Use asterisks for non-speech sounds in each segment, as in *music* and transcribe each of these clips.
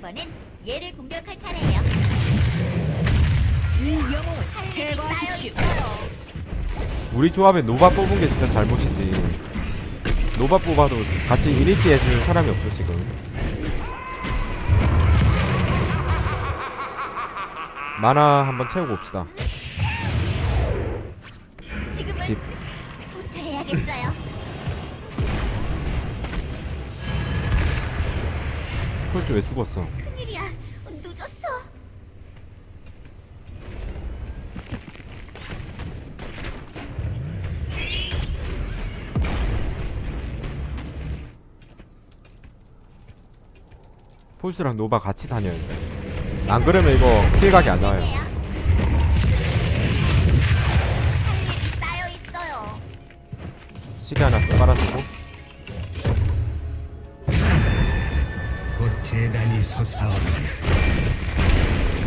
다음번엔 얘를 공격할 차례예요. 이 영웅을 제거하십시오. 우리 조합에 노바 뽑은 게 진짜 잘못이지. 노바 뽑아도 같이 이니시 해줄 사람이 없어 지금. 만화 한번 채우고 옵시다. 지금은 집. 후퇴해야겠어요. 폴스 왜 죽었어? 큰일이야. 늦었어. 폴스랑 노바 같이 다녀야 돼. 안 그러면 이거 킬각이 안 나와요. 시계 하나 더 깔아주고. 재단이 솟아오르리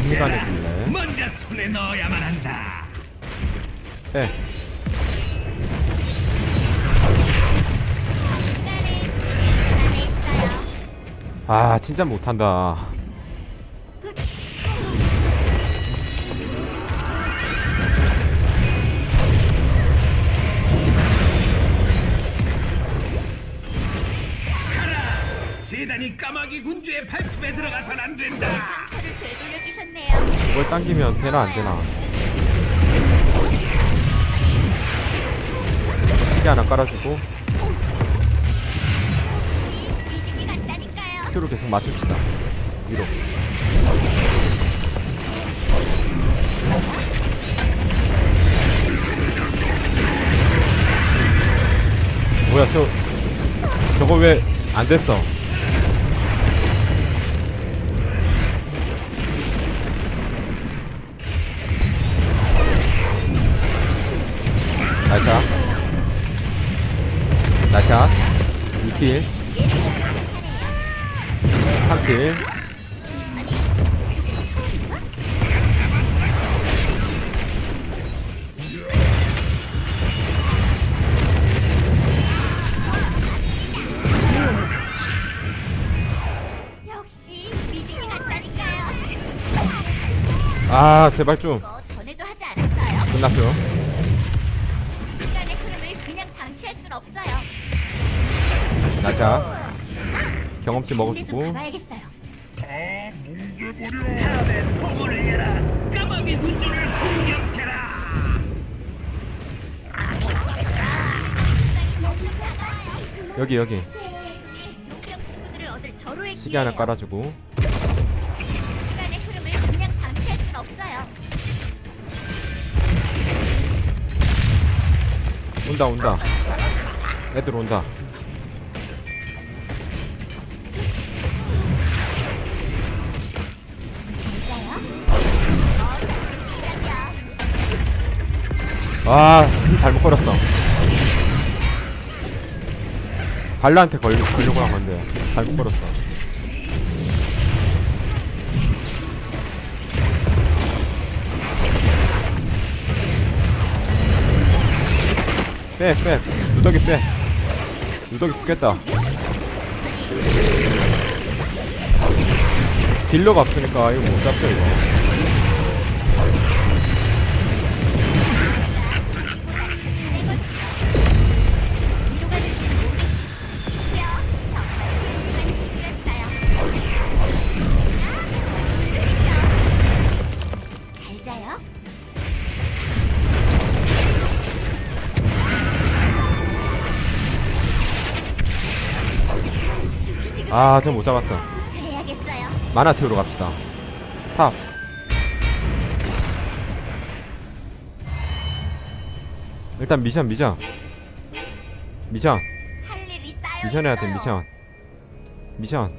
시간에 줄래? 먼저 손에 넣어야만 한다 네. 아 진짜 못한다. 재단이 까마귀 군주의 발톱에 들어가선 안 된다 저를 되돌려 주셨네요. 이걸 당기면 되나 안 되나? 시계 하나 깔아주고 믿음이 간다니까요. 큐로 계속 맞춥시다. 위로. 뭐야 저 저거 왜 안 됐어? 나샷 나샷 2킬. 3킬. 역시 믿음이 간다니까요. 아 제발 좀. 이거 전에도 하지 않았어요. 끝났어 나샷 경험치 먹어주고. 까마귀 군주를 공격해라 여기 여기. 용병 친구들을 얻을 절호의 시계 하나 기회예요. 깔아주고. 시간의 흐름을 그냥 방치할 순 없어요. 온다 온다. 애들 온다 아힘 잘못 걸었어 발라한테 걸, 걸려고 한 건데 잘못 걸었어 빼, 빼. 누더기 빼. 누더기 죽겠다. 딜러가 없으니까 이거 못 잡죠, 이거. 아, 저 못 잡았어. 해야겠어요. 만화 채우러 갑시다. 탑. 일단 미션, 미션. 미션. 미션 해야 돼. 미션. 미션.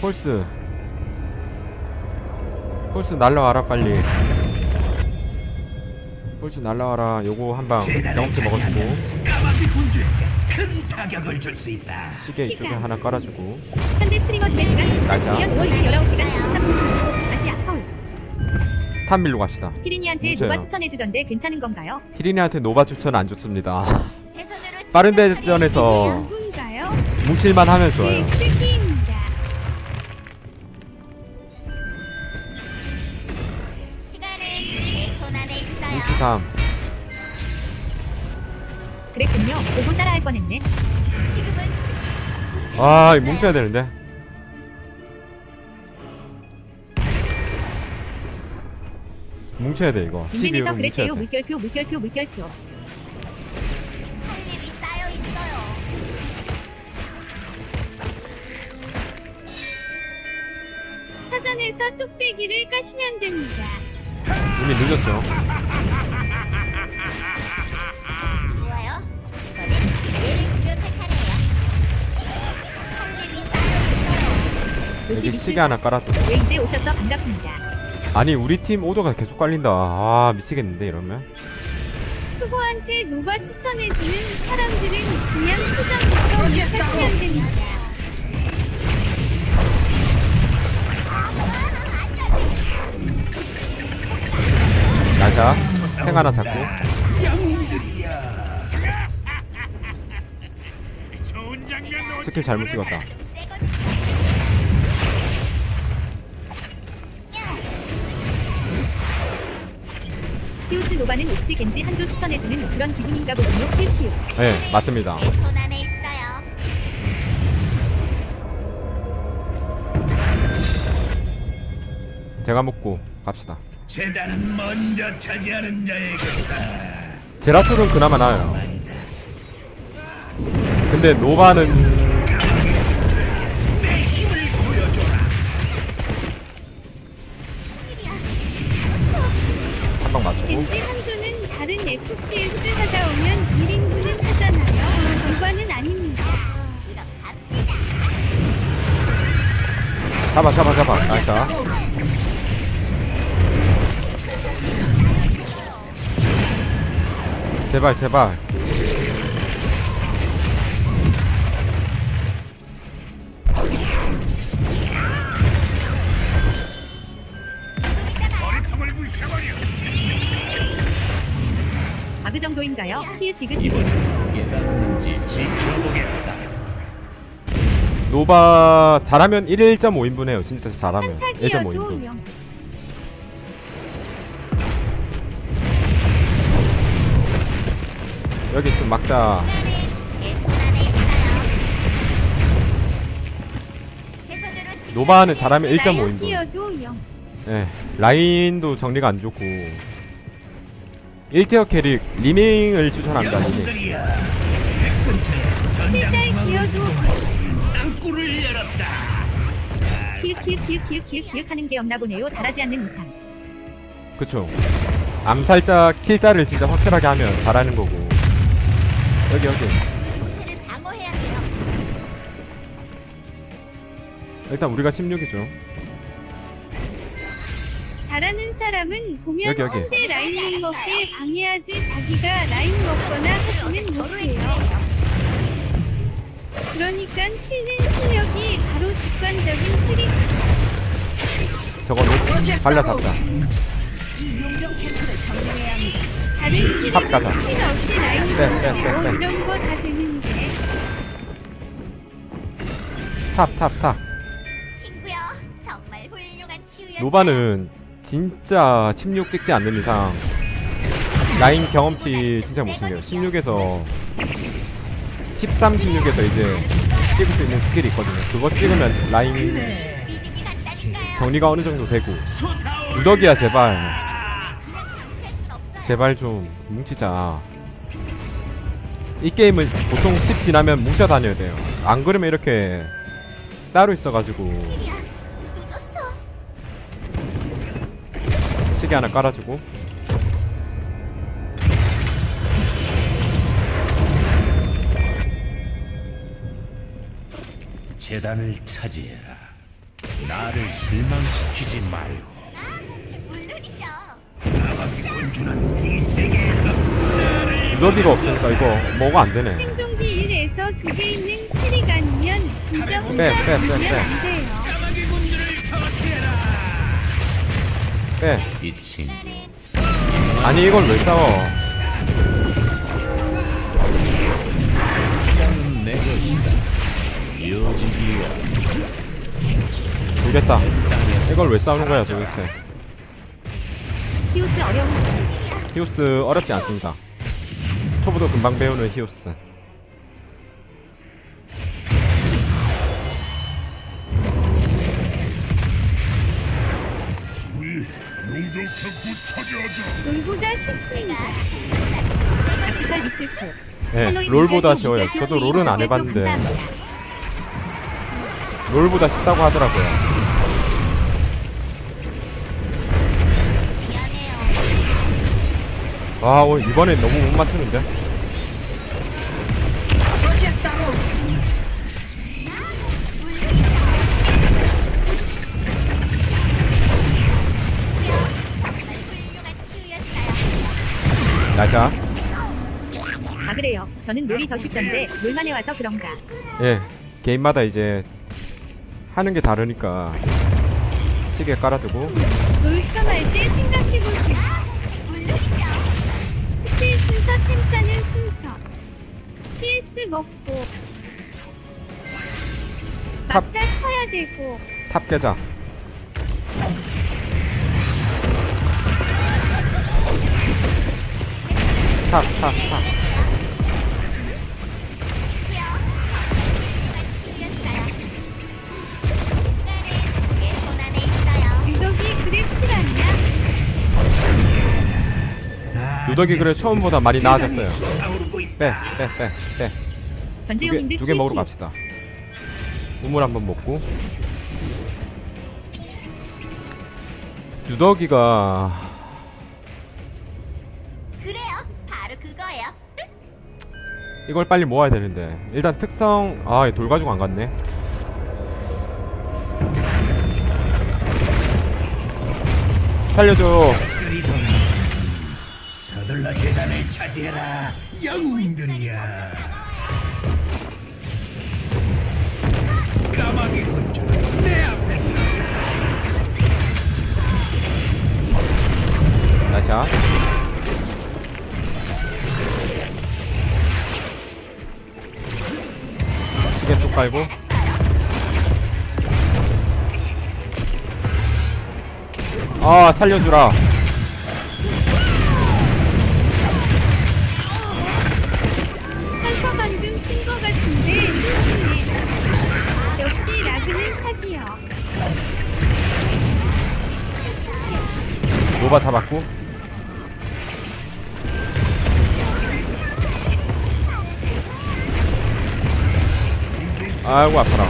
폴스. 폴스 날라와라, 빨리. 폴스 날라와라. 요거 한방 경험치 먹어주고. 아마비 군주에게 큰 타격을 줄 수 있다. 시계 이쪽에 하나 깔아주고 현대 트리머 3 시간. 나이스. 탄밀로 갑시다. 피리니한테 진짜요. 추천해주던데 괜찮은 건가요? 히린이한테 노바 추천 안 좋습니다 *laughs* 빠른 대전에서 누군가요? 뭉칠만 하면 좋아요 네, 특기입니다 그랬군요. 보고 따라할 뻔했네. 아 이거 뭉쳐야 되는데 뭉쳐야 돼 이거 인벤에서 12로 뭉쳐야 그랬대요. 돼 물결표 물결표 물결표. 할 일이 쌓여 있어요. 사전에서 뚝배기를 까시면 됩니다. 이미 늦었죠 여 여기 시계 하나 깔았다. 왜 이제 오셔서 반갑습니다. 아니 우리 팀 오더가 계속 깔린다. 아 미치겠는데 이러면? 투보한테 노바 추천해주는 사람들은 그냥 수정부터 시작하시면 됩니다. 나샤 탱 하나 잡고. 스킬 잘못 찍었다 히오스 노바는 옥치 겐지 한조 추천해주는 그런 기분인가 보군요. 히히히. 네 맞습니다 내손 안에 있어요. 제가 먹고 갑시다 재단은 먼저 차지하는 자에게다. 제라툴은 그나마 나아요 근데 노바는 겐지 한조는 다른 FPS 하다 오면 1인분은 하잖아요. 노바는 아닙니다. 잡아 잡아 잡아 나샤 제발 제발 그 정도인가요? 히읗 디귿 디귿. 이번엔 깨닫는지 지켜보겠다. 노바 잘하면 1 1.5인분 해요 진짜 잘하면 타기여도 1.5인분 영. 여기 좀 막자 노바는 잘하면 1.5인분 뛰어도 영. 예, 라인도 정리가 안 좋고 1티어 캐릭 리밍을 추천합니다 리밍 중앙 기어도 땅굴을 열었다. 키읔 키읔 키읔 키읔 키읔 키읔 하는 게 없나 보네요. 잘하지 않는 이상. 그쵸 암살자 킬자를 진짜 확실하게 하면 잘하는 거고 여기 여기. 일단 우리가 16이죠 사람은 보면 여기, 여기. 상대 라인 못 먹게 방해하지 자기가 라인 먹거나 하지는 못해요. 그러니까 킬링 실력이 바로 직관적인 트릭. 저거 놓 발라 잡자 다른 탑 가자. 킬 없이 라인 뭐 빼. 이런 거 다 되는데. 탑 탑 탑 친구요. 정말 훌륭한 치유였어요. 노바는 진짜 16 찍지 않는 이상 라인 경험치 진짜 못 챙겨요 16에서 13, 16에서 이제 찍을 수 있는 스킬이 있거든요 그거 찍으면 라인. 정리가 어느 정도 되고 우덕이야 제발. 제발 좀 뭉치자 이 게임은 보통 10 지나면 뭉쳐 다녀야 돼요 안 그러면 이렇게 따로 있어가지고 시계 하나 깔아주고 재단을 차지해라. 나를 실망시키지 말고. 물론이죠. 나밖에 군주는 이 세계에서 우덕이가 없으니까 이거 뭐가 안 되네 생존기 1에서 두 개 있는 캐릭 아니면 진짜 혼자 빼, 빼, 빼, 부르면 빼. 안 돼요. 빼이 친구 아니 이걸 왜 싸워 내 것이다. 이어지기야. 모르겠다 이걸 왜 싸우는 거야 도대체 어려운 히오스 어렵지 않습니다. 초보도 금방 배우는 히오스. 롤보다 쉽습니다. 아직까지. 네, 롤보다 쉬워요. 저도 롤은 안 해봤는데 롤보다 쉽다고 하더라고요. 와 오늘 이번엔 너무 못 맞추는데? 나자. 아 그래요. 저는 롤이 더 쉽던데 롤만 해와서 그런가. 예, 게임마다 이제 하는 게 다르니까 시계 깔아두고 롤kam할 때 생각해보세요. 스킬 순서 템 싸는 순서. CS 먹고. 탑. 막타 커야 되고. 탑 깨자. 탑, 탑, 탑. 유독이 그랩 실화냐? 누더기 그래 처음보다 많이 나아졌어요. 빼. 빼, 빼, 빼. 두 개, 전재용님들 두개 먹으러. 갑시다. 우물 한번 먹고. 누더기가 이걸 빨리 모아야 되는데 일단 특성 아 돌 가지고 안 갔네. 살려줘. 서둘러 재단을 차지해라. 영웅들이야. 까마귀 군주 내 앞에서 나샤. 시계 뚝 깔고. 아 살려주라. 살퍼 방금 쓴 거 같은데 또. 역시 라그는 사기요. 노바 잡았고. 아이고 아파라.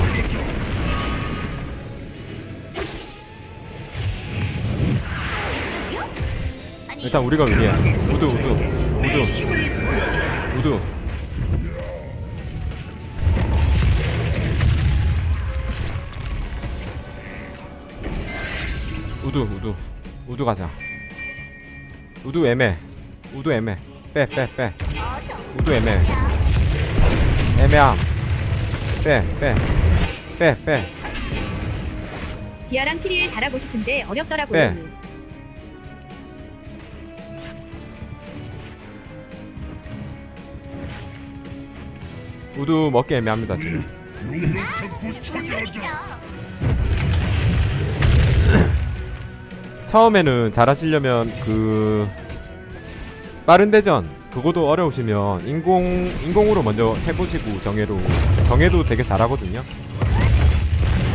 일단 우리가 위에. 우드 우드 우드 우드. 우드 우드 우드 가자. 우드 애매. 우드 애매. 빼빼 빼. 어서 우드 애매. 애매함. 빼 빼. 빼 빼. 디아랑 트리엘 달아고 싶은데 어렵더라고요. 네. 우드 먹기 애매합니다 지금. *laughs* 처음에는 잘하시려면 그 빠른 대전 그거도 어려우시면 인공 인공으로 먼저 해보시고 정예로 정예도 되게 잘하거든요.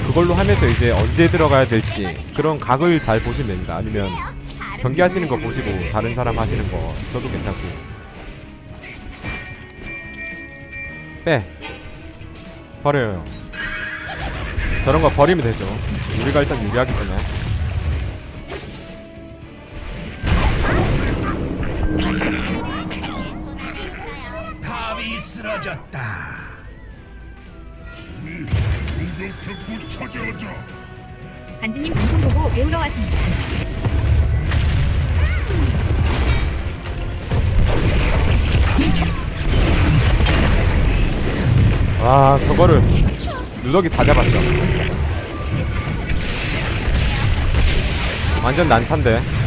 그걸로 하면서 이제 언제 들어가야 될지 그런 각을 잘 보시면 됩니다. 아니면 경기하시는 거 보시고 다른 사람 하시는 거 저도 괜찮고 빼 버려요. 저런 거 버리면 되죠. 우리가 일단 유리하기 때문에. 탑이 쓰러졌다. 반지님 방송 보고 배우러 왔습니다. 와 저거를 누더기 다 잡았어 완전 난탄데